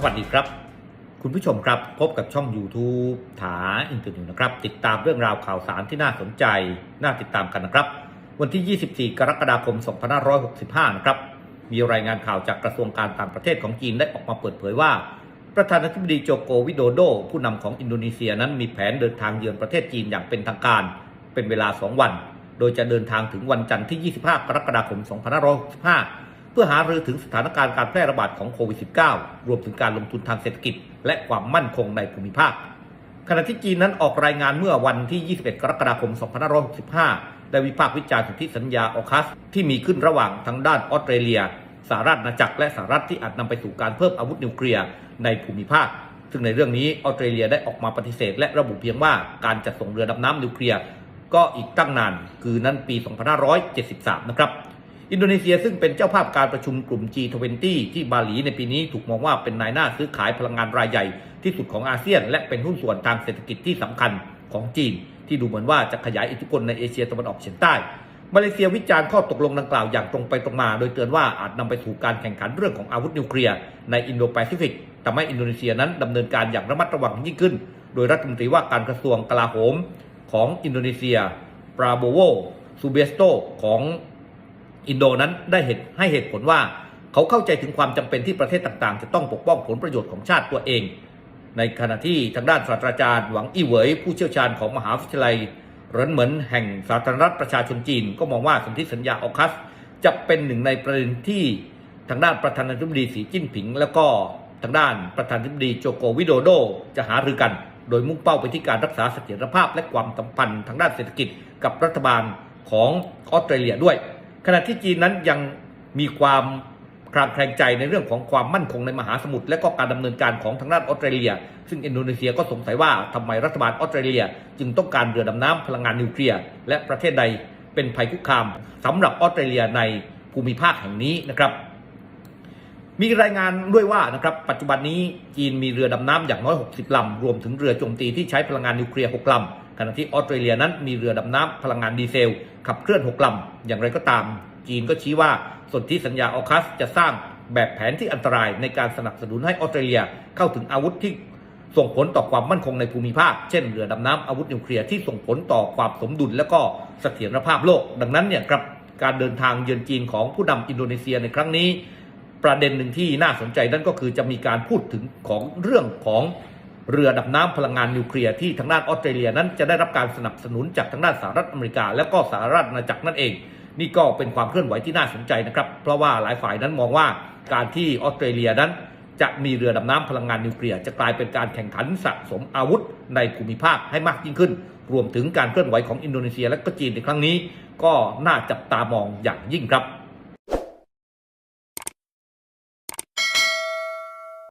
สวัสดีครับ คุณผู้ชมครับพบกับช่อง YouTube ถาอินเตอร์นิวนะครับ ติดตามเรื่องราวข่าวสารที่น่าสนใจ น่าติดตามกันนะครับ วันที่ 24 กรกฎาคม 2565 นะครับ มีรายงานข่าวจากกระทรวงการต่างประเทศของจีนได้ออกมาเปิดเผยว่า ประธานาธิบดีโจโกวิโดโด ผู้นำของอินโดนีเซียนั้นมีแผนเดินทางเยือนประเทศจีนอย่างเป็นทางการ เป็นเวลา 2 วัน โดยจะเดินทางถึงวันจันทร์ที่ 25 กรกฎาคม 2565 พื่อหารือถึงสถานการณ์การแพร่ระบาดของโควิด -19 รวมถึงการลงทุนทางเศรษฐกิจ และความมั่นคงในภูมิภาค ขณะที่จีนนั้นออกรายงานเมื่อวันที่ 21 กรกฎาคม 2565 ได้วิพากษ์วิจารณ์ถึงที่สัญญาออคัส ที่มีขึ้นระหว่างทางด้านออสเตรเลียสหรัฐอาณาจักรและสหรัฐที่อาจนำไปสู่การเพิ่มอาวุธนิวเคลียร์ในภูมิภาค ซึ่งในเรื่องนี้ออสเตรเลียได้ออกมาปฏิเสธ และระบุเพียงว่าการจัดส่งเรือดำน้ำนิวเคลียร์ก็อีกตั้งนาน คือนั้นปี 2573 นะครับ อินโดนีเซียซึ่งเป็นเจ้าภาพการประชุมกลุ่ม G20 ที่บาหลีในปีนี้ถูกมองว่าเป็นนายหน้าซื้อขายพลังงานรายใหญ่ที่สุดของอาเซียน และเป็นหุ้นส่วนทางเศรษฐกิจที่สำคัญของจีน ที่ดูเหมือนว่าจะขยายอิทธิพลในเอเชียตะวันออกเฉียงใต้ มาเลเซียวิจารณ์ข้อตกลงดังกล่าวอย่างตรงไปตรงมา โดยเตือนว่าอาจนำไปสู่การแข่งขันเรื่องของอาวุธนิวเคลียร์ในอินโดแปซิฟิกทำให้อินโดนีเซียนั้นดำเนินการอย่างระมัดระวังยิ่งขึ้น โดยรัฐมนตรีว่าการกระทรวงกลาโหมของอินโดนีเซียปราโบโวซูเบสโตของ อินโดนั้นได้เหตุให้เหตุผลว่า เขาเข้าใจถึงความจำเป็นที่ประเทศต่างๆ จะต้องปกป้องผลประโยชน์ของชาติตัวเอง ในขณะที่ทางด้านศาสตราจารย์ หวังอี้เหวยผู้เชี่ยวชาญของมหาวิทยาลัยเรินเหมินแห่งสาธารณรัฐประชาชนจีน ก็มองว่าสนธิสัญญาออคัส จะเป็นหนึ่งในประเด็นที่ทางด้านประธานาธิบดีสีจิ้นผิง แล้วก็ทางด้านประธานาธิบดีโจโกวิโดโด จะหารือกัน โดยมุ่งเป้าไปที่การรักษาเสถียรภาพและความสัมพันธ์ทางด้านเศรษฐกิจกับรัฐบาลของออสเตรเลียด้วย ขณะที่จีนนั้นยังมีความคลางแคลงใจในเรื่องของความมั่นคงในมหาสมุทรและก็การดำเนินการของทางด้านออสเตรเลีย ซึ่งอินโดนีเซียก็สงสัยว่าทำไมรัฐบาลออสเตรเลีย จึงต้องการเรือดำน้ำพลังงานนิวเคลียร์และประเทศใดเป็นภัยคุกคามสำหรับออสเตรเลียในภูมิภาคแห่งนี้นะครับ มีรายงานด้วยว่านะครับปัจจุบันนี้จีนมีเรือดำน้ำอย่างน้อย 60ลำรวมถึงเรือโจมตีที่ใช้พลังงานนิวเคลียร์6ลำ ขณะที่ออสเตรเลียนั้นมีเรือดำน้ำพลังงานดีเซล ขับเคลื่อน 6ลำ อย่างไรก็ตาม จีนก็ชี้ว่าสนธิสัญญาออคัสจะสร้างแบบแผนที่อันตรายในการสนับสนุนให้ออสเตรเลียเข้าถึงอาวุธที่ส่งผลต่อความมั่นคงในภูมิภาค เช่นเรือดำน้ำอาวุธนิวเคลียร์ที่ส่งผลต่อความสมดุลและก็เสถียรภาพโลก ดังนั้นเนี่ยครับการเดินทางเยือนจีนของผู้นำอินโดนีเซียในครั้งนี้ ประเด็นหนึ่งที่น่าสนใจนั่นก็คือจะมีการพูดถึงของเรื่องของ เรือดำน้ำพลังงานนิวเคลียร์ที่ทางด้านออสเตรเลียนั้นจะได้รับการสนับสนุนจากทางด้านสหรัฐอเมริกา และก็สหรัฐอาณาจักรนั่นเอง นี่ก็เป็นความเคลื่อนไหวที่น่าสนใจนะครับ เพราะว่าหลายฝ่ายนั้นมองว่าการที่ออสเตรเลียนั้น จะมีเรือดำน้ำพลังงานนิวเคลียร์จะกลายเป็นการแข่งขันสะสมอาวุธในภูมิภาคให้มากยิ่งขึ้น รวมถึงการเคลื่อนไหวของอินโดนีเซียและก็จีนในครั้งนี้ ก็น่าจับตามองอย่างยิ่งครับ